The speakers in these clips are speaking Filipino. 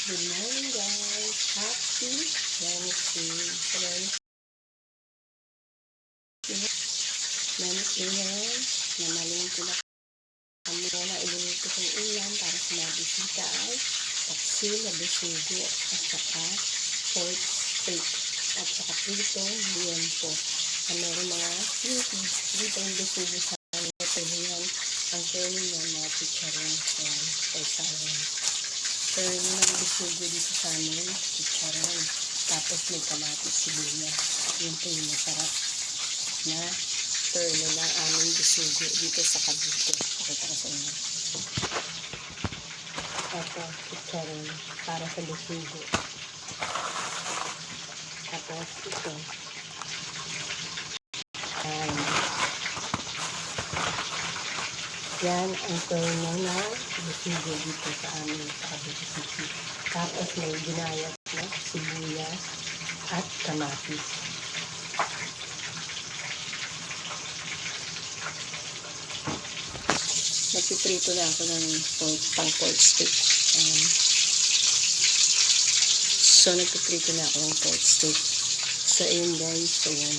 Good morning guys. Happy Wednesday. Wednesday ngayon, namaling ko na kami na iluluto kong ulam para sa mga bisita ay taksil na bisugo at saka pork steak at saka prito liempo. Na meron mga dito yung bisugo sa ito yan. Ang kainin niya mga chicharon. Ayan, kay sawan. So, yung mga bisugo dito sa amin, chicharon. Tapos may kamatis sibuyas. Yun po yung masarap na turno ng aming bisugo dito sa Cavite. Pakita ko sa inyo. Ito, chicharon para sa bisugo. Tapos ito. Ayan. Yan ang turno na bisugo dito sa amin sa Cavite. Tapos may ginayat na sibuyas at kamatis. Nagpiprito na ako ng pork, pang pork steak. Ayan. So, nagpiprito na ako ng pork steak. So, ayun guys. Ayan.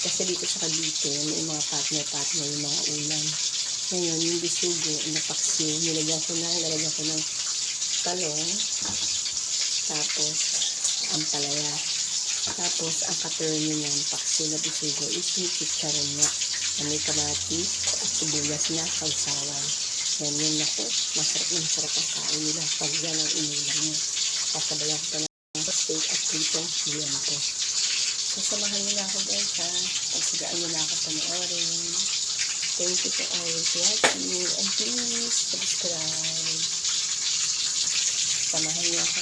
Kasi dito sa Cavite, may mga partner-partner yung mga ulam. Ngayon, yung bisugo, napaksi, nilagyan ko na, nilagyan ko ng talong, tapos ang palaya. Tapos, ang katurn niyan, paksi na bisugo, is yung chicharon niya na may kamatis at sibuyas na kausawan. Yan yun ako, masarap na masarap ang kain nila pag yan ang inulam niya. Kasabayan ko pa ng steak at pritong liempo. So, samahan niyo na ako guys ha. Pagsagaan niyo na ako panoorin. Thank you for always watching and please subscribe. Samahan niyo ako.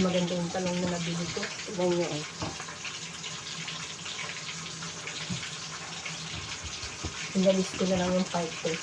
Maganda yung talong na nabili ko. Tignan niyo eh. Inalis ko na lang yung pipe eh.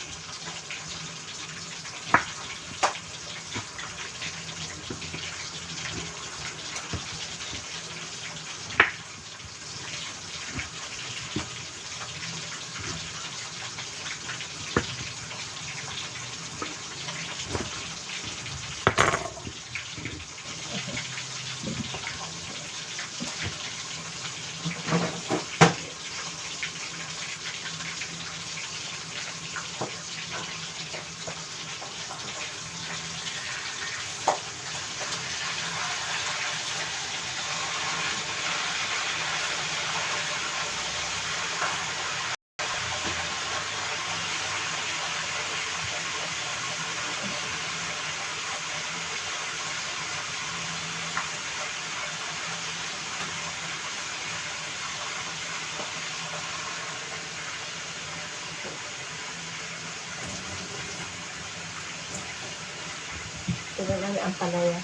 Ito lang ang palaya.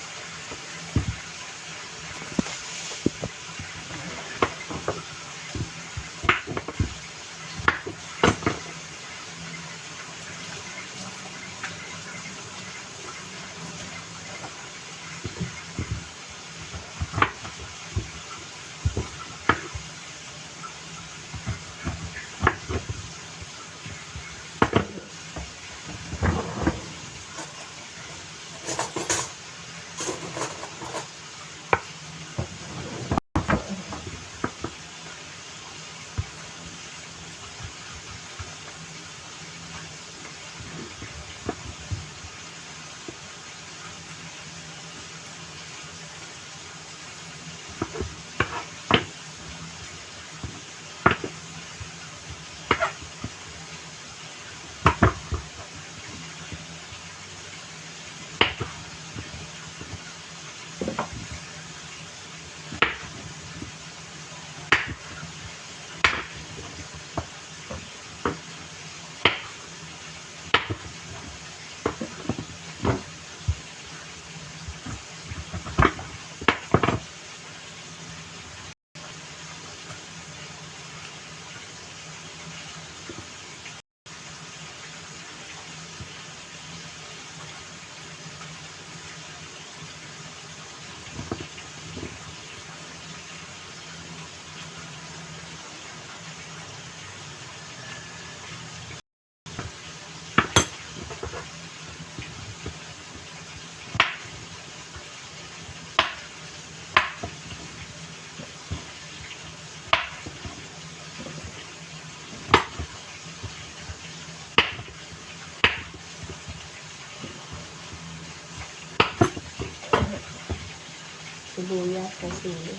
Sibuyas, sili.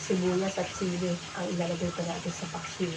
Sibuyas at sili ang ilalagay pa natin sa paksiw.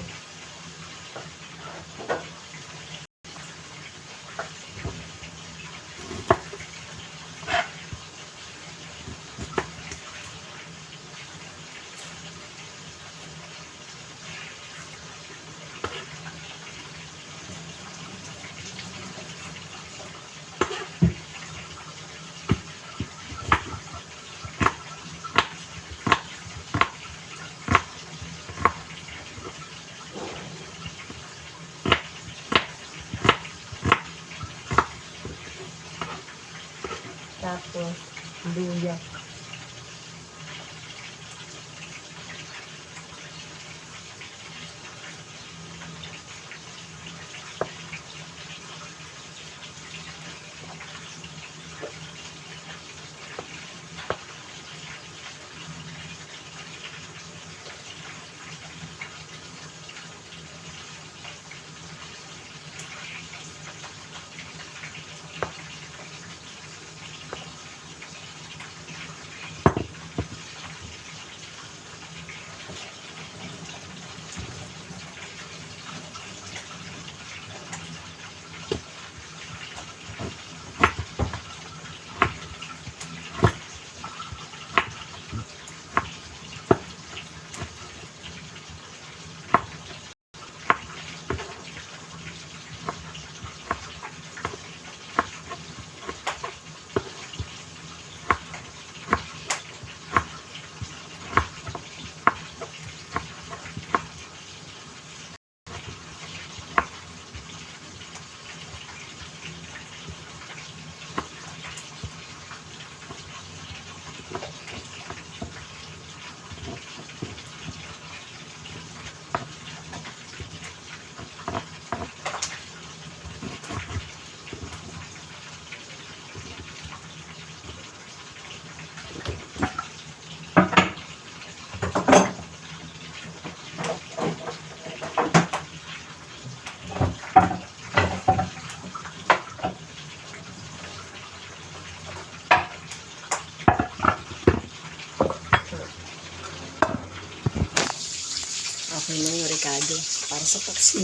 Tapos, luya. Okay na yung Ricardo. Para sa paksiw.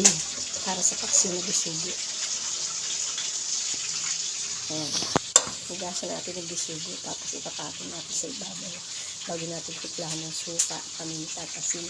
Para sa paksiw na bisugo. Ayan. Hugasan natin yung bisugo. Tapos ipapatong natin sa ibabaw. Bago natin tiplahan ng suka, paminta, at asin.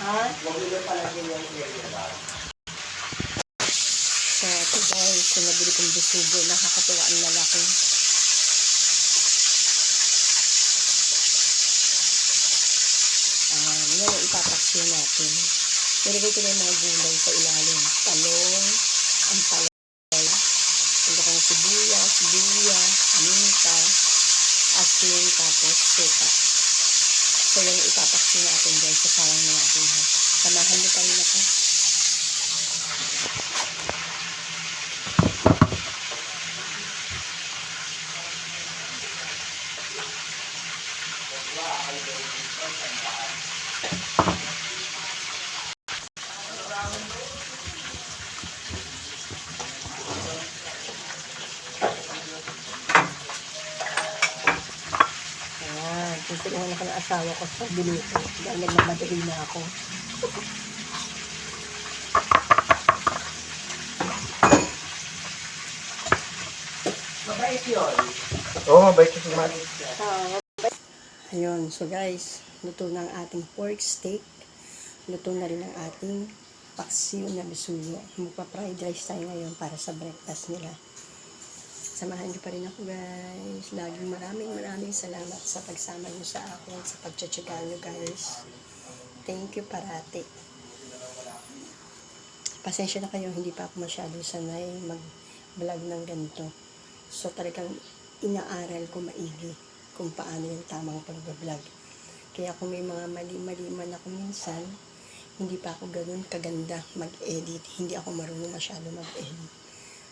Ha? So, ito guys, bisugo, nakakatuwa ang lalaki. Ah, yan ang ipapaksyo natin. Nilagay ko na yung mga gulay sa ilalim. Talong, ang palay, ito kong sibuyas, luya, aminta, asin, tapos suka. So, yan ang ipapaksyo natin guys. Kasawang na natin ha. Samahan niyo pa rin ako. Ayan, tutulungan ako ng asawa ko sa biluto. Dahil nagmamadali na ako. Mabait yun. Oo, mabait yung sumali. Ayun, so guys, luto na ang ating pork steak. Luto na rin ang ating paksiw na bisuyo. Magpa-fried rice tayo ngayon para sa breakfast nila. Samahan niyo pa rin ako guys. Laging maraming maraming salamat sa pagsama niyo sa akin, sa pagtsatsaga niyo guys. Thank you parati. pasensya na kayo, hindi pa ako masyado sanay mag-vlog ng ganito. So talagang inaaral ko maigi kung paano yung tamang pag-vlog. Kaya kung may mga mali-mali man ako minsan, hindi pa ako ganun kaganda mag-edit. Hindi ako marunong masyado mag-edit.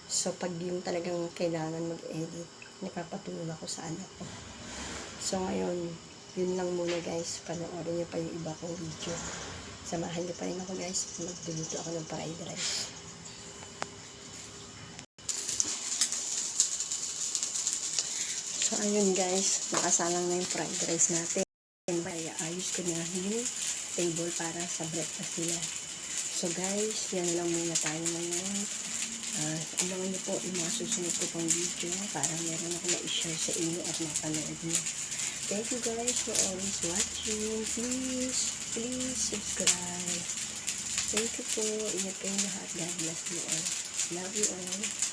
So pag yung talagang kailangan mag-edit, napapatulong ako sa anak ko. So ngayon, yun lang muna guys. Panoorin niyo pa yung iba kong video. Samahan niyo pa rin ako guys. Magluluto ako ng fried rice. So ayun guys, nakasalang na yung fried rice natin. Kaya ayos ko na yung table para sa breakfast nila. So guys, yan lang muna tayo susunod ko pang video para meron ako na-share sa inyo at mapanood niyo. Thank you guys for always watching. Please, please subscribe. Thank you po. Ingat kayong lahat. God bless you all. Love you all.